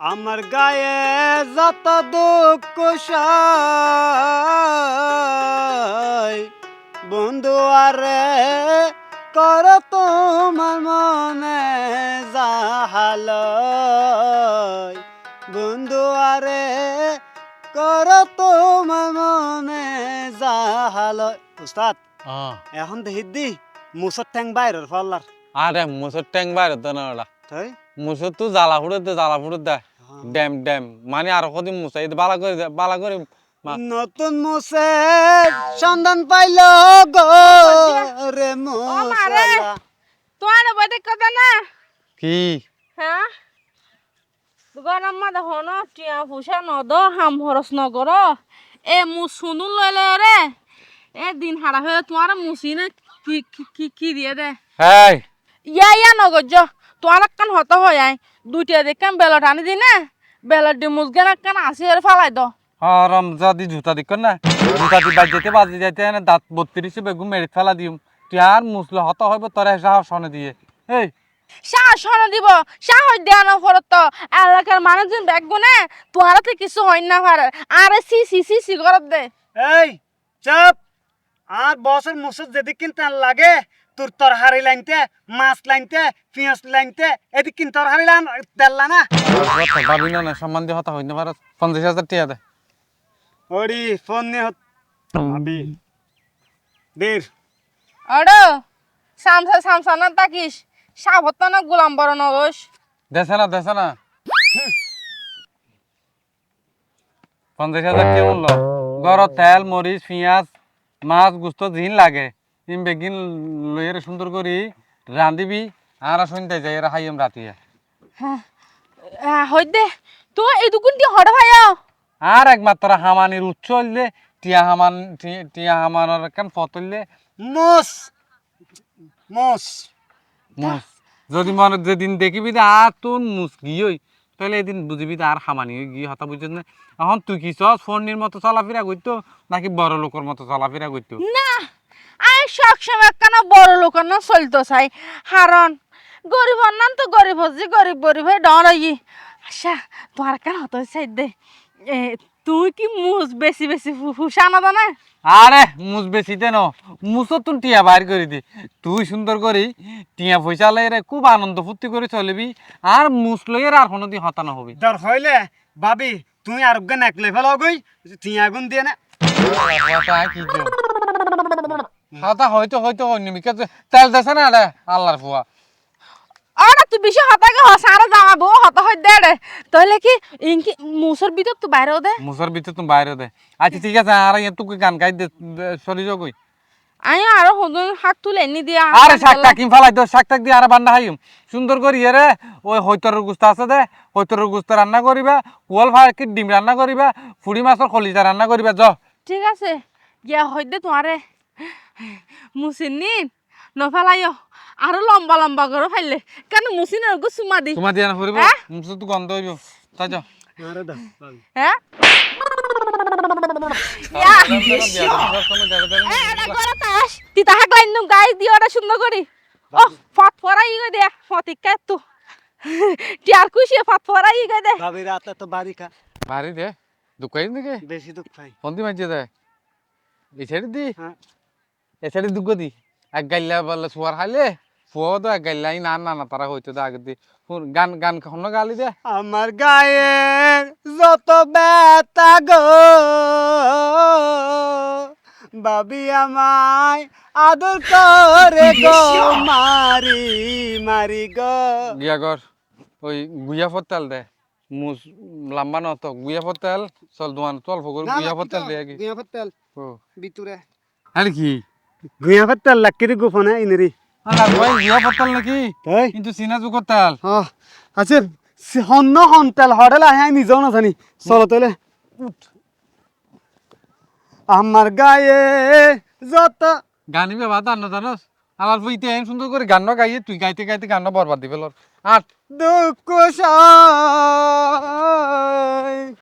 আমার গায়ে যত দুঃখ বন্ধু আরে কর তোমার মনে জাহাল বন্ধু আরে কর তোমার মনে জাহাল উস্তাদ এখন দেখি দি মুসর ঠ্যাং বাইরের ফল্লার আরে মুসুর ট্যাং বাইরে তো না তাই? মুসুর তো জ্বালা ফুটে দে জ্বালা ফুটে দে। Dam dam. মানে আর কদিন মুসাই বালা করে বালা করে নতুন মুসে সন্ধান পাইল গো রে। মুসালা তোমার বইতে কথা না। কি? হ্যাঁ? গরম মা দেখো ন টিয়া ফুসা নদ হাম হরস নগর। এ মু শুনু লইলে রে। এ দিন হারা হয়ে তোমার মুসি না কি কি- কি দিয়ে দে। হ্যাঁ ইয়া ইয়া তোমার কান হত হয়ে আয় দুইটা দেখাম বেলট আনি দি না? বেলট দি মুসগেন কান আসি আর ফালাই দ। হরম যদি জুতা দিক না। জুতা দি বাজ যেতে বাজি যাইতে না দাঁত বত্রিশে বেগু মেরে ফেলা দিম। তুই আর মুসলে হত হইব তোরে সাহস শোনে দিয়ে। এই। সাহস হন দিব সাহস দেয়া না ফরত তো এলাকার মানুষজন দেখব না তোমার তো কিছু হয় না পারে আরে সি সি সি সি করত দে। এই চাপ। আর বসের মুসুর যেদিক কিনতে লাগে তোর তরহারি লাইনতে মাছ লাইনতে পেঁয়াজ লাইনতে এদিক কিন তরহারি লাইন তেল্লা না? ভাবি না সম্মান দিয়ে হতা হইতে পারো। পঞ্চাশ হাজার টিয়া দে। ওরি ফোন নিয়ে হত ভাবি। বীর। আড়ো সামসা সামসা না তাকিস সাবত না গোলাম বড় নগস দেছে না দেছে না। পঞ্চাশ হাজার টিয়া মূল্য। গর তেল মরিচ পেঁয়াজ মাছ গুস্ত জিন লাগে। ইম বেগিন লইয়ের সুন্দর করি রান্ধিবি আর শুনতে যাই এরা হাইম রাতিয়া। হই দে তো এই দুকুন দিয়ে হড় ভাই আর একমাত্র হামানির উচ্চ হইলে টিয়া হামান টিয়া হামানোর কেন ফতইলে মোস মোস। মুস। যদি মনে যেদিন দেখিবি আর তোর মুস গিয়ে তাহলে এদিন বুঝিবি আর হামানি হয়ে গিয়ে হতা বুঝছিস না। এখন তুই কি চস ফোনের মতো চলাফেরা করতো নাকি বড় লোকের মতো চলাফেরা করতো? না আই সবসময় কেন বড় লোক না চলতো চাই? হারন গরিব নান তো গরিব হচ্ছে গরিব গরিব হয়ে ডর ই। আচ্ছা তোমার কেন হতো চাই দে? এ, তুই কি মুস বেশি বেশি হুসানা দা না আরে মুস বেশি দেন মুসও তুই টিয়া বাইর করে দি। তুই সুন্দর করি টিয়া পয়সা লইরে খুব আনন্দ ফুর্তি করে চলিবি আর মুস লইয়ের আর কোনো দিন হতানো হবি দর হইলে ভাবি তুই আর জ্ঞান এক লেভেল গই টিয়া গুণ দিয়ে না? কি হতা হয়তো হয়তো নিমিকা তেল দেছে না রে আল্লাহর ফুয়া আরে তুই বেশি হতাকে হসারে জামাবো হত হই দে রে। তাহলে কি ইনকি মুসর ভিতর তো বাইরেও দে? মুসর ভিতরে তুমি বাইরে দে। আচ্ছা ঠিক আছে আর একটু গান গাই দে চলি যাও কই। আমি আরও হদুন হাত তুলে এনে দিয়া। আরে শাক টাকিম ফালাই দো শাক টাক দিয়ে আর বান্না হাইম। সুন্দর করি এরে ওই হইতরের গুস্ত আছে দে হইতরের গুস্ত রান্না করিবা কোয়াল ফাঁকি ডিম রান্না করিবা ফুড়ি মাছের খলিজা রান্না করিবা য। ঠিক আছে গিয়া হই দে তোমারে। মুসিন নফেলাইও। আরও লম্বা লম্বা করে ফাইলে কেন মুসিনের গো সুমা দি। তোমার দিয়ে না হ্যাঁ? মুসর তো গন্ধ হইব তাই যাও আরে দা। হ্যাঁ ইয়া। এ, এটা করে তাস। তিতা হাক লাইন নু গাই দিও এটা সুন্দর করি ও ফাট ফরাই গই দে। ফটিক কে তু। টিয়ার খুশি ফাট ফরাই গই দে। ভাবি রাতে তো বাড়ি খা বাড়ি দে দুকাই দিকে বেশি দুঃখ পাই। ফন্দি মাঝে দে এই সাইডে দি। হ্যাঁ সাইডে দুগো দি। এক গাইলা বলে সুয়ার খাইলে ফুয়াও তো এক গাইলাই না না না তারা হইতো দে আগে গান গান কখনো গালি দে। আমার গায়ে যত ব্যথা গো বাবি আমায় আদর করে গো মারি মারি গো। গিয়া কর ওই গুইয়া ফতেল দে। মুস লাম্বা ন তো গুইয়া ফতেল চল দোয়ান চল ফকর গুইয়া ফতেল দে আগে। গুয়া ফতেল ও। ভিতরে আর কি? গুয়া ফতেল লাকিরি গোপনে ইনেরি গুইয়া ফতেল নাকি? কিন্তু চিনা যুগর তেল আছে হন্ন হন্তেল হরেল আহে নিজেও না জানি চলো তাহলে আমার গায়ে যত গানি বাবা দান জানোস আমার বইতে এন সুন্দর করে গান গাইয়ে তুই গাইতে গাইতে গান বরবাদ দিবে লর আট দুঃখ